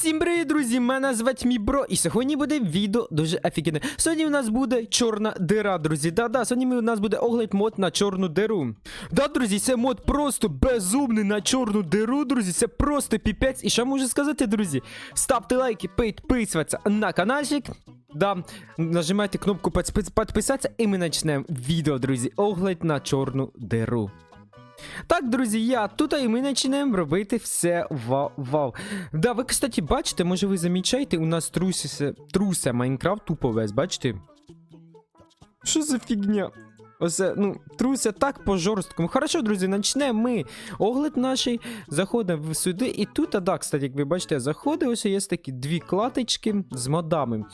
Всім привіт, друзі! Мене звать мій бро, і сьогодні буде відео дуже офігенне. Сьогодні у нас буде чорна дира, друзі. Да-да, сьогодні у нас буде огляд мод на чорну диру. Да, друзі, це мод просто безумний на чорну диру, друзі. Це просто піпець. І що можу сказати, друзі? Ставте лайки, підписуватися на каналчик. Да, нажимайте кнопку «Підпис- підписатися, і ми почнемо відео, друзі. Огляд на чорну диру. Так, друзі, я тут, і ми починаємо робити все вау. вау. Да, ви, кстати, бачите, може ви замічаєте, у нас труся Майнкрафт тупо весь, бачите? Що за фігня? Оце, ну, труся так по жорсткому. Хорошо, друзі, почнемо ми. Огляд наш, заходимо сюди. І тут, а да, кстати, як ви бачите, заходить, ось є такі дві клаточки з модами.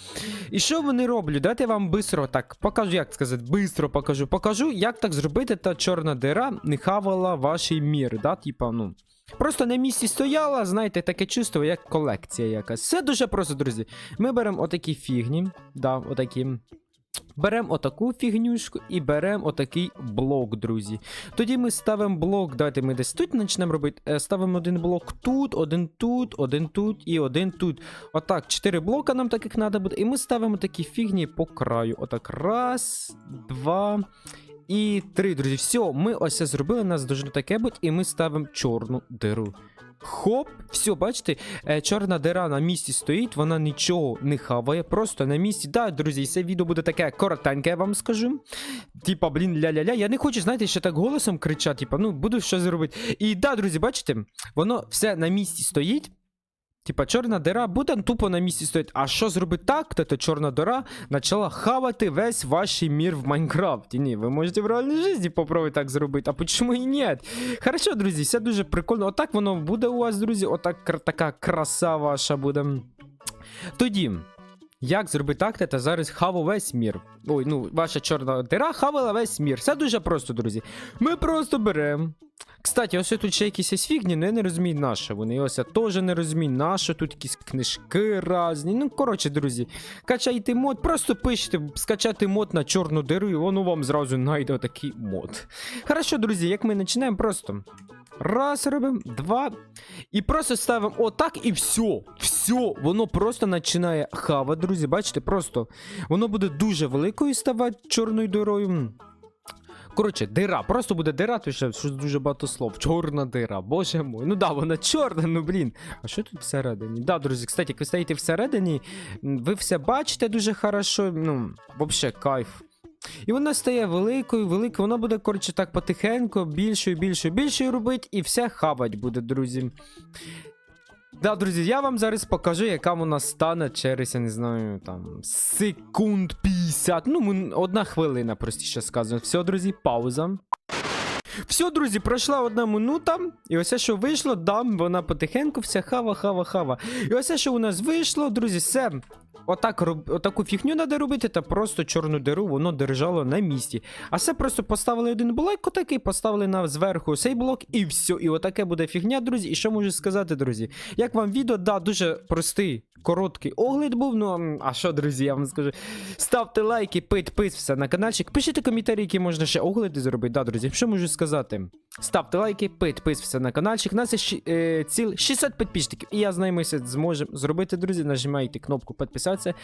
І що вони роблять? Давайте я вам бистро так покажу, як сказати, бистро покажу. Покажу, як так зробити, та чорна дира не хавала ваш мір, да, типа, ну. Просто на місці стояла, знаєте, таке чувство, як колекція якась. Все дуже просто, друзі. Ми беремо отакі фігні, да, отакі. Беремо отаку фігнюшку і беремо отакий блок, друзі. Тоді ми ставимо блок, давайте ми десь тут почнемо робити. Е, Ставимо один блок тут, один тут, один тут і один тут. Отак, чотири блока нам таких треба буде. І ми ставимо такі фігні по краю. Отак. Раз, два. І три, друзі. Все, ми ось це зробили, нас дуже таке бути, і ми ставимо чорну диру. Хоп, все, бачите, е, чорна дира на місці стоїть, вона нічого не хаває, просто на місці. Да, друзі, це відео буде таке коротеньке, я вам скажу. Типа, блін, ля-ля-ля. Я не хочу, знаєте, ще так голосом кричати, типа, ну, буду щось робити. І да, друзі, бачите, воно все на місці стоїть. Типа, чорна дира буде тупо на місці стоїть. А що зробити так, то, то чорна дира почала хавати весь ваш мір в Майнкрафті. Ні, ви можете в реальній житті попробувати так зробити. А чому і ні? Хорошо, друзі, все дуже прикольно. Отак воно буде у вас, друзі. Отак така краса ваша буде. Тоді. Як зробити так, та зараз хавав весь мір. Ой, ну, ваша чорна дира хавала весь мір. Все дуже просто, друзі. Ми просто беремо. Кстати, ось тут ще якісь фігні, але я не розумію, на що вони. Ось я теж не розумію, що тут якісь книжки різні. Ну, коротше, друзі, качайте мод, просто пишете, скачати мод на чорну диру, і воно вам зразу знайде такий мод. Хорошо, друзі, як ми починаємо, просто. Раз робимо, два. І просто ставимо отак, і все. Все, воно просто починає хавати, друзі. Бачите, просто воно буде дуже великою ставати чорною дирою. Коротше, дира, просто буде дира, то ще дуже багато слов. Чорна дира, боже мой. Ну да, вона чорна, ну блін. А що тут всередині? Да, друзі, кстати, як ви стоїте всередині, ви все бачите дуже хорошо. Ну, взагалі, кайф. І вона стає великою, великою, вона буде, коротше, так потихеньку, більшою, більшою, більшою робити, і все хавать буде, друзі. Да, друзі, я вам зараз покажу, яка вона стане через, я не знаю, там, секунд 50. Ну, одна хвилина, простіше сказано. Все, друзі, пауза. Все, друзі, пройшла одна минута, і ось що вийшло, дам, вона потихеньку вся хава, хава, хава. І ось що у нас вийшло, друзі, все. Отак, роб... Отаку фігню треба робити, та просто чорну диру воно держало на місці. А все просто поставили один блок, отакий, поставили на зверху цей блок, і все. І отаке буде фігня, друзі. І що можу сказати, друзі? Як вам відео, да, дуже простий, короткий огляд був. Ну, а що, друзі, я вам скажу. Ставте лайки, підписуйтесь на каналчик, пишіть коментарі, які можна ще огляди зробити. Да, друзі, що можу сказати? Ставте лайки, підписуйтесь на каналчик. У нас є е, ціл 600 підписчиків. І я знаю, ми зможемо зробити, друзі. Нажимайте кнопку підписатися.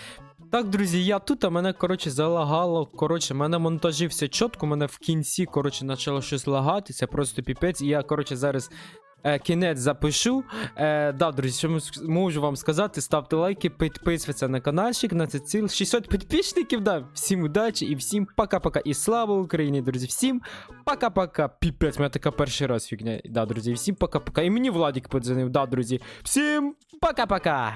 Так, друзі, я тут, а мене, коротше, залагало. Коротше, мене монтажі все чітко, мене в кінці, коротше, почало щось лагати. Це просто піпець. І я, коротше, зараз. Е, кінець запишу. Е, да, друзі, що можу вам сказати, ставте лайки, підписуйтесь на каналчик, на це ціл 600 підписників. Да. Всім удачі і всім пока-пока. І слава Україні, друзі. Всім пока-пока. Піпець, мене така перший раз фігня. Да, друзі, всім пока-пока. І мені Владик подзвонив, да, друзі. Всім пока-пока.